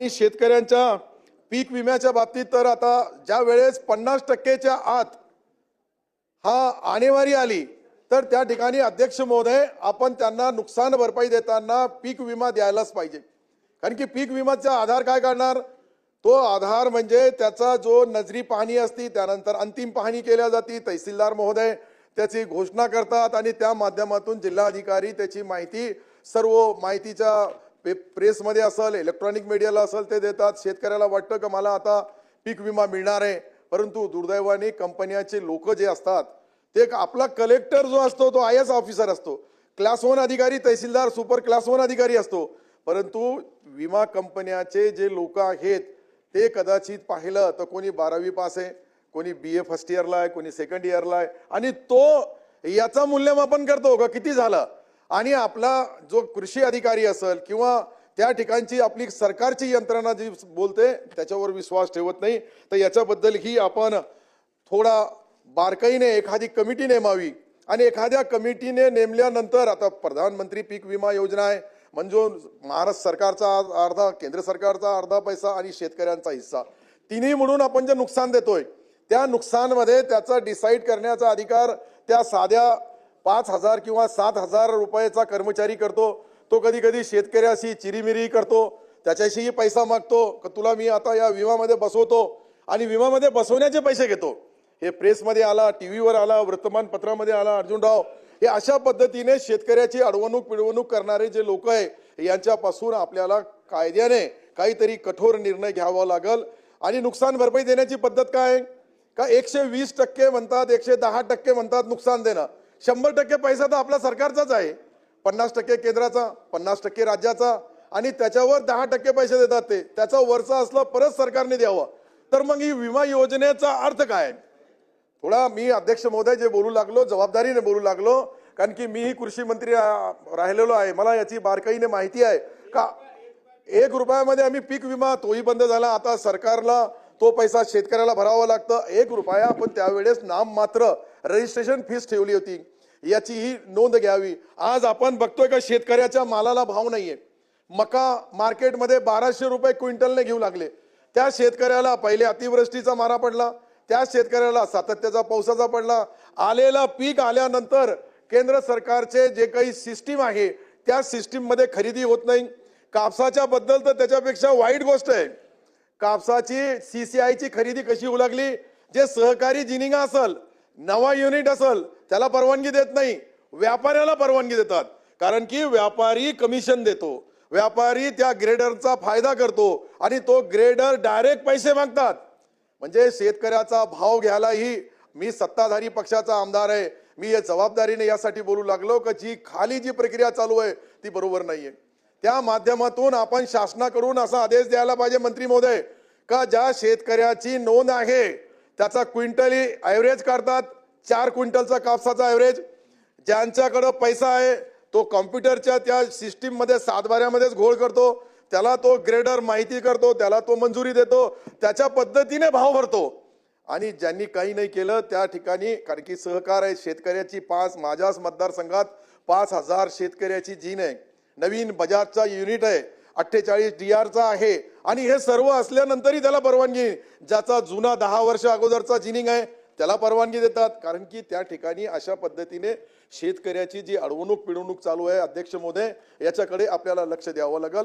आणि शेतकऱ्यांच्या पीक विम्याच्या बाबतीत तर आता ज्या वेळेस पन्नास टक्केच्या आत हा आणेवारी आली तर त्या ठिकाणी अध्यक्ष महोदय आपण त्यांना नुकसान भरपाई देताना पीक विमा द्यायलाच पाहिजे. कारण की पीक विमाचा आधार काय काढणार तो आधार म्हणजे त्याचा जो नजरी पाहणी असती त्यानंतर अंतिम पाहणी केल्या जाते तहसीलदार महोदय त्याची घोषणा करतात आणि त्या माध्यमातून जिल्हाधिकारी त्याची माहिती सर्व माहितीच्या पे प्रेसमध्ये असेल इलेक्ट्रॉनिक मीडियाला असेल ते देतात. शेतकऱ्याला वाटतं का मला आता पीक विमा मिळणार आहे? परंतु दुर्दैवाने कंपन्याचे लोक जे असतात ते एक आपला कलेक्टर जो असतो तो आय एस ऑफिसर असतो. क्लास वन अधिकारी तहसीलदार सुपर क्लास वन अधिकारी असतो. परंतु विमा कंपन्याचे जे लोक आहेत ते कदाचित पाहिलं तर कोणी बारावी पास आहे कोणी बी ए फर्स्ट इयरला आहे कोणी सेकंड इयरला आहे. आणि तो याचा मूल्यमापन करतो का? किती झालं? आणि आपला जो कृषी अधिकारी असेल किंवा त्या ठिकाणची आपली सरकारची यंत्रणा जी बोलते त्याच्यावर विश्वास ठेवत नाही. तर याच्याबद्दल ही आपण थोडा बारकाईने एखादी कमिटी नेमावी. आणि एखाद्या कमिटीने नेमल्यानंतर आता प्रधानमंत्री पीक विमा योजना आहे. म्हणजे महाराष्ट्र सरकारचा अर्धा केंद्र सरकारचा अर्धा पैसा आणि शेतकऱ्यांचा हिस्सा. तिन्ही म्हणून आपण जे नुकसान देतोय त्या नुकसानमध्ये त्याचा डिसाईड करण्याचा अधिकार त्या साध्या पाच हजार किंवा सात हजार रुपयाचा कर्मचारी करतो तो कधी कधी शेतकऱ्याशी चिरीमिरी करतो त्याच्याशीही पैसा मागतो का तुला मी आता या विमामध्ये बसवतो आणि विमामध्ये बसवण्याचे पैसे घेतो. हे प्रेसमध्ये आला टी व्हीवर आला वृत्तमानपत्रामध्ये आला अर्जुनराव हे अशा पद्धतीने शेतकऱ्याची अडवणूक पिळवणूक करणारे जे लोक आहे यांच्यापासून आपल्याला कायद्याने काहीतरी कठोर निर्णय घ्यावा लागल. आणि नुकसान भरपाई देण्याची पद्धत काय? का एकशे वीस टक्के म्हणतात एकशे दहा टक्के म्हणतात नुकसान देणं? शंभर टक्के पैसा तर आपला सरकारचाच आहे. पन्नास टक्के केंद्राचा पन्नास टक्के राज्याचा आणि त्याच्यावर दहा टक्के पैसे देतात ते. त्याचा वरचा असलं परत सरकारने द्यावं. तर मग ही विमा योजनेचा अर्थ काय? थोडा मी अध्यक्ष महोदय जे बोलू लागलो जबाबदारीने बोलू लागलो कारण की मीही कृषी मंत्री राहिलेलो आहे. मला याची बारकाईने माहिती आहे. का एक रुपयामध्ये आम्ही पीक विमा तोही बंद झाला. आता सरकारला तो पैसा शेतकऱ्याला भरावा लागतं. एक रुपया पण त्यावेळेस नाम मात्र रजिस्ट्रेशन फीस ठेवली होती. याचीही नोंद घ्यावी. आज आपण बघतोय का शेतकऱ्याच्या मालाला भाव नाहीये. मका मार्केटमध्ये बाराशे रुपये क्विंटलने घेऊ लागले. त्या शेतकऱ्याला पहिले अतिवृष्टीचा मारा पडला. त्या शेतकऱ्याला सातत्याचा पावसाचा पडला. आलेला पीक आल्यानंतर केंद्र सरकारचे जे काही सिस्टीम आहे त्या सिस्टीममध्ये खरेदी होत नाही. कापसाच्या बद्दल तर त्याच्यापेक्षा वाईट गोष्ट आहे. कापसाची सीसीआयची खरेदी कशी होऊ लागली? जे सहकारी जिनिंग असल नवा युनिट असल त्याला परवानगी देत नाही. व्यापाऱ्याला परवानगी देतात. कारण की व्यापारी कमिशन देतो. व्यापारी त्या ग्रेडरचा फायदा करतो आणि तो ग्रेडर डायरेक्ट पैसे मागतात. म्हणजे शेतकऱ्याचा भाव घ्यायलाही मी सत्ताधारी पक्षाचा आमदार आहे. मी या जबाबदारीने यासाठी बोलू लागलो का जी खाली जी प्रक्रिया चालू आहे ती बरोबर नाही आहे त्या माध्यमातून आपण शासनाकडून असा आदेश द्यायला पाहिजे मंत्री महोदय का ज्या शेतकऱ्याची नोंद आहे त्याचा क्विंटली ॲव्हरेज काढतात चार क्विंटलचा कापसाचा ॲव्हरेज ज्यांच्याकडं पैसा आहे तो कॉम्प्युटरच्या त्या सिस्टीममध्ये सातबाऱ्यामध्येच घोळ करतो. त्याला तो ग्रेडर माहिती करतो त्याला तो मंजुरी देतो त्याच्या पद्धतीने भाव भरतो. आणि ज्यांनी काही नाही केलं त्या ठिकाणी कारण की सहकार आहे शेतकऱ्याची पाच माझ्याच मतदारसंघात पाच हजार शेतकऱ्याची जीन आहे. नवीन बजाजचा युनिट आहे अठ्ठेचाळीस डी आरचा आहे आणि हे सर्व असल्यानंतरही त्याला परवानगी. ज्याचा जुना दहा वर्ष अगोदरचा जिनिंग आहे त्याला परवानगी देतात. कारण की त्या ठिकाणी अशा पद्धतीने शेतकऱ्याची जी अडवणूक पिळवणूक चालू आहे अध्यक्ष महोदय याच्याकडे आपल्याला लक्ष द्यावं लागेल.